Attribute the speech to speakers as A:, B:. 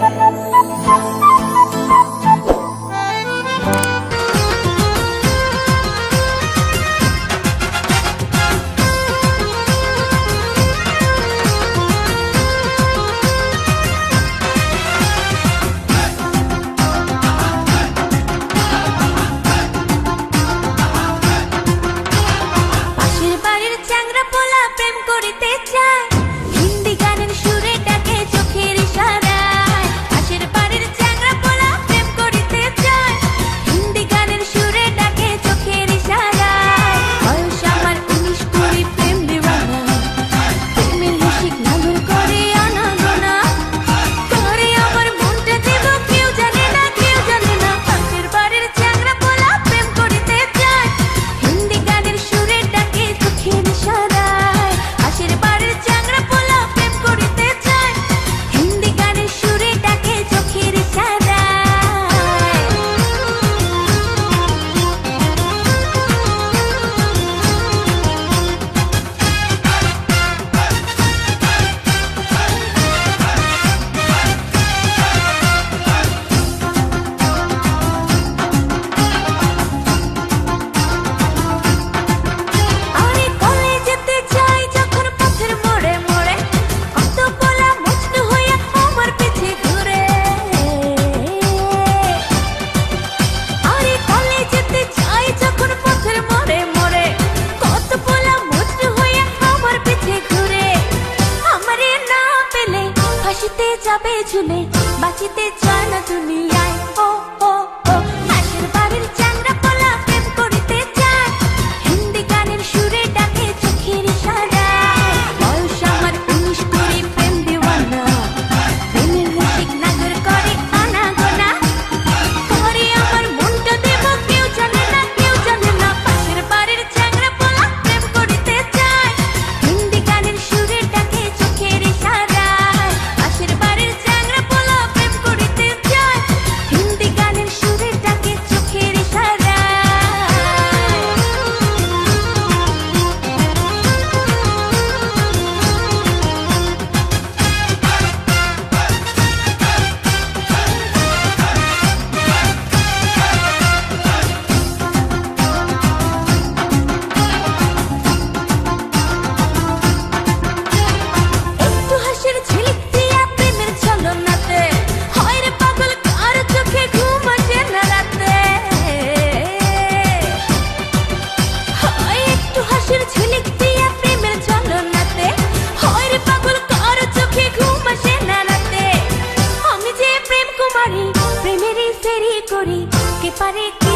A: Thank you. বাঁচিতে যাবে ঝুলে বাঁচিতে চায় না তুমি আয় ও パリ